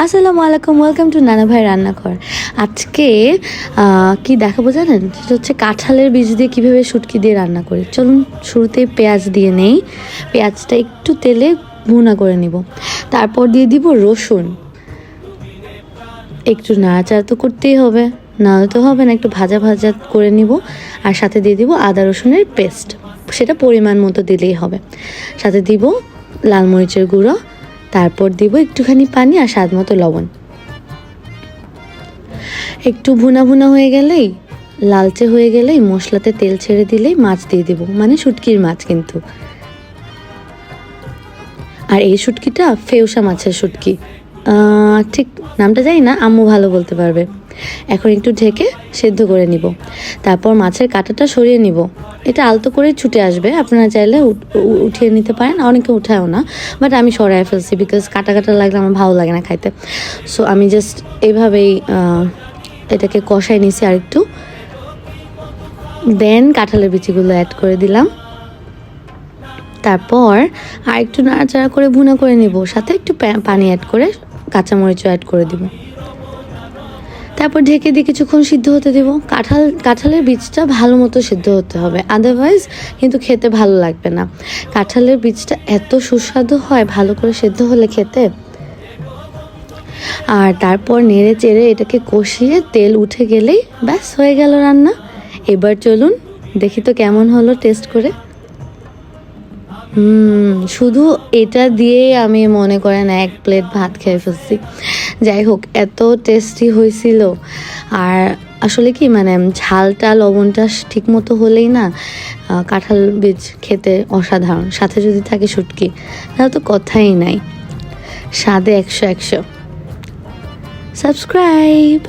আসসালামু আলাইকুম welcome to নানা ভাই রান্নাঘর। আজকে কি দেখাবো জানেন? সেটা হচ্ছে কাঁঠালের বীজ দিয়ে কীভাবে শুটকি দিয়ে রান্না করি। চলুন শুরুতেই পেঁয়াজ দিয়ে নেই। পেঁয়াজটা একটু তেলে ভুনা করে নিব। তারপর দিয়ে দিব রসুন। একটু নাড়াচাড়া তো করতেই হবে। নাহলে তো হবে না, একটু ভাজা ভাজা করে নিব। আর সাথে দিয়ে দিব আদা রসুনের পেস্ট। সেটা পরিমাণ মতো দিলেই হবে। সাথে দিব লাল মরিচের গুঁড়ো। তারপর দেব একটুখানি পানি আর স্বাদ মতো লবণ। একটু ভুনা ভুনা হয়ে গেলেই, লালচে হয়ে গেলেই মশলাতে তেল ছেড়ে দিলেই মাছ দিয়ে দেব মানে শুটকির মাছ কিন্তু। আর এই শুটকিটা ফেউসা মাছের শুটকি। ঠিক নামটা জানি না, আম্মু ভালো বলতে পারবে। এখন একটু ঢেকে সেদ্ধ করে নিব। তারপর মাছের কাঁটাটা সরিয়ে নিব। এটা আলতো করে ছুটে আসবে। আপনারা চাইলে উঠিয়ে নিতে পারেন। অনেকে উঠায়ও না। বাট আমি সরাই ফেলছি বিকজ কাটা কাটা লাগলে আমার ভালো লাগে না খাইতে। সো আমি জাস্ট এইভাবেই এটাকে কষাই নিছি আর একটু দেন কাঁঠালের বিচিগুলো অ্যাড করে দিলাম। তারপর আর একটু নাড়াচাড়া করে ভুনা করে নিব। সাথে একটু পানি অ্যাড করে কাঁচামরিচও অ্যাড করে দিব। তারপর ঢেকে দিয়ে কিছুক্ষণ সিদ্ধ হতে দেব। কাঁঠাল, কাঁঠালের বীজটা ভালো মতো সিদ্ধ হতে হবে। আদারওয়াইজ কিন্তু খেতে ভালো লাগবে না। কাঁঠালের বীজটা এত সুস্বাদু হয়, ভালো করে সিদ্ধ হলে খেতে। আর তারপর নেড়ে চেড়ে এটাকে কষিয়ে তেল উঠে গেলেই ব্যাস হয়ে গেল রান্না। এবার চলুন দেখি তো কেমন হলো টেস্ট করে। শুধু এটা দিয়েই আমি মনে করেন এক প্লেট ভাত খেয়ে ফেলছি। যাই হোক, এত টেস্টি হয়েছিল। আর আসলে কি মানে ঝালটা, লবণটা ঠিক মতো হলেই না কাঁঠাল বীজ খেতে অসাধারণ। সাথে যদি থাকে শুটকি, তাহলে তো কথাই নাই। স্বাদে একশো একশো। সাবস্ক্রাইব